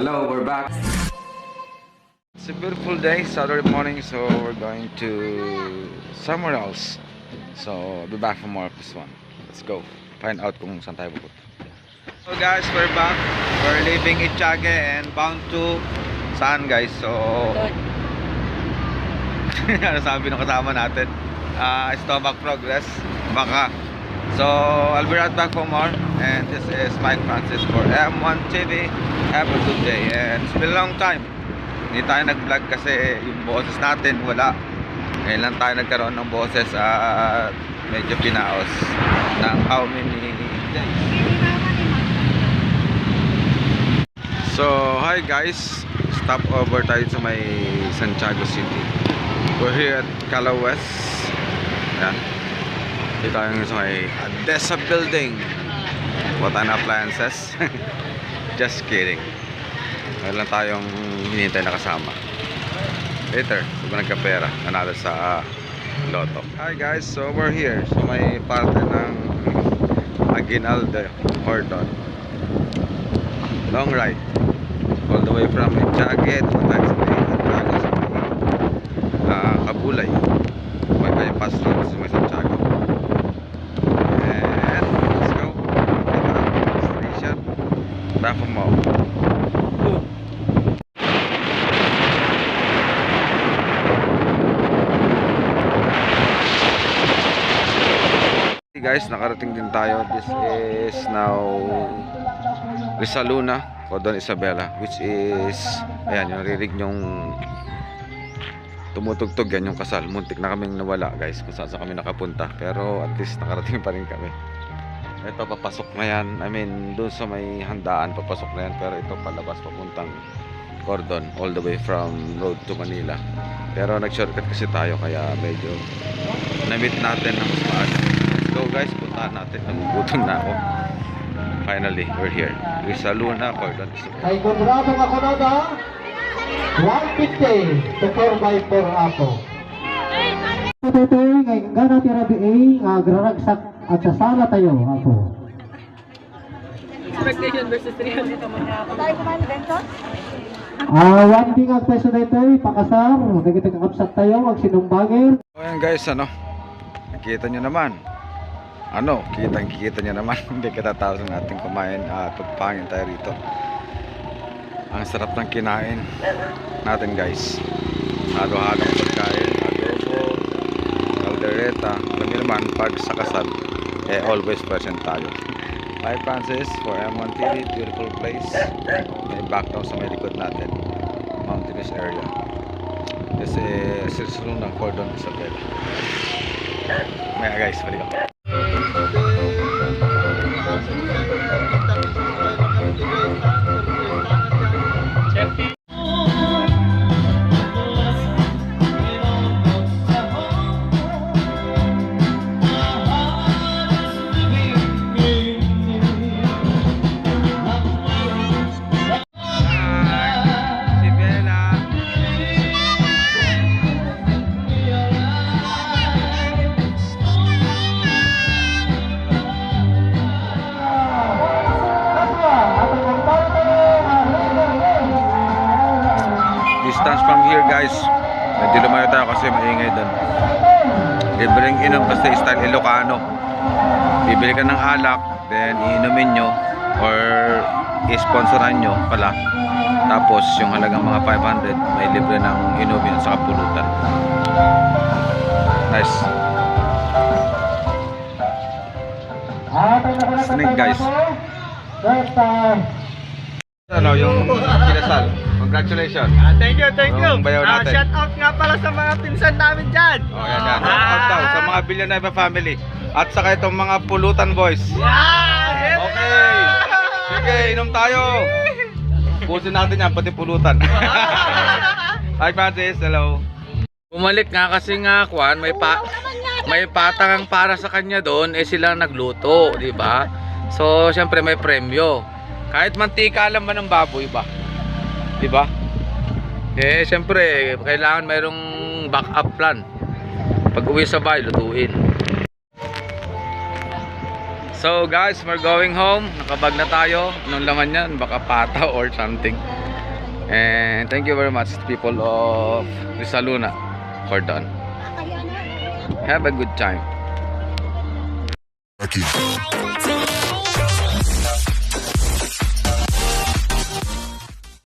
Hello, we're back. It's a beautiful day, Saturday morning, so we're going to somewhere else. So, I'll be back for more of this one. Let's go. Find out kung saan tayo pupunta. So guys, we're back. We're leaving Itchage and bound to saan guys? So, ano sabi ng kasama natin? Ah, stomach progress. Baka. So, I'll be right back for more. And this is Mike Francis for M1 TV. Have a good day. And it's been a long time. Hindi tayo nag-vlog kasi yung boses natin wala. Ngayon lang tayo nagkaroon ng boses at medyo pinaos ng how many days. So, hi guys. Stop over tayo sa may Santiago City. We're here at Cala West. Ayan. Dito tayo sa may Adesa Building. What an appliances. Just kidding. Meron lang tayong hinihintay na kasama. Later, pag nagkapera, nanalo sa Lotto. Hi guys, so we're here. So may parte ng Aguinaldo, Horton. Long ride. All the way from Santiago, sa may ah, Kabulay. May bypass road sa may Santiago. And let's go. Station. Back from mall. Hey guys, nakarating din tayo. This is now Rizaluna, Codon Isabela, which is, ayan, yung narinig nyong tumutugtog yan yung kasal. Muntik na kaming nawala guys kung saan saan kami nakapunta. Pero at least nakarating pa rin kami. Ito, papasok na yan. I mean, doon sa may handaan, papasok na yan. Pero ito, palabas, papuntang Cordon, all the way from road to Manila. Pero nag-shortcut kasi tayo, kaya medyo na-meet natin ng mas maaga. Let's go guys, puntahan natin. Nagugutom na ako. Finally, we're here. Rizaluna, Cordon. Isabela. Ay kontrado nga konoda 150 to 4x4 apo. Tutoy kay gana tira BA uh, graragsak at sa sala tayo apo. Expectation versus reality ako. Tayo kumain bento? Ah, one thing ang peso dito pakasar, nagkita kakapsat tayo ang sinumbangin. So ayan guys, ano, nakita nyo naman. Ano, kitang kikita nyo naman. Hindi katatapos ng ating kumain at pagpangin tayo rito. Ang sarap ng kinain natin guys. Halo-halong pagkain, adobo, nyo naman, pag sa kasal, eh always present tayo. Hi Francis for M1 TV, beautiful place. May background sa may likod natin. Mountainous area. This is Sirsulong ng Cordon Isabela. Maya guys, balik ako. Distance from here guys. Medyo lumayo tayo kasi maingay doon. Libreng inom kasi style Ilocano. Bibili ka ng alak, then iinumin nyo or i-sponsoran nyo pala. Tapos yung halagang mga 500, may libre ng inumin at saka pulutan. Nice. Snake, guys. Ano, yung kinasal. Congratulations. Ah, thank you, thank you. Yung bayaw Ah, natin. shout out nga pala sa mga pinsan namin dyan. Oh, yan yan. Shout out daw sa mga Villanueva family. At saka itong mga pulutan boys. Yeah! Okay. Sige, inom tayo. Pusin natin yan, pati pulutan. Hi Francis, hello. Bumalik nga kasi nga kwan, may pa may patangang para sa kanya doon eh sila nagluto, di ba? So, syempre may premyo. Kahit mantika lang ba ng baboy ba? Di ba? Eh, syempre, kailangan mayroong backup plan. Pag uwi sa bahay, lutuin. So guys, we're going home. Nakabag na tayo. Anong laman yan? Baka pata or something. And thank you very much people of Rizaluna for done. Have a good time. Rocky.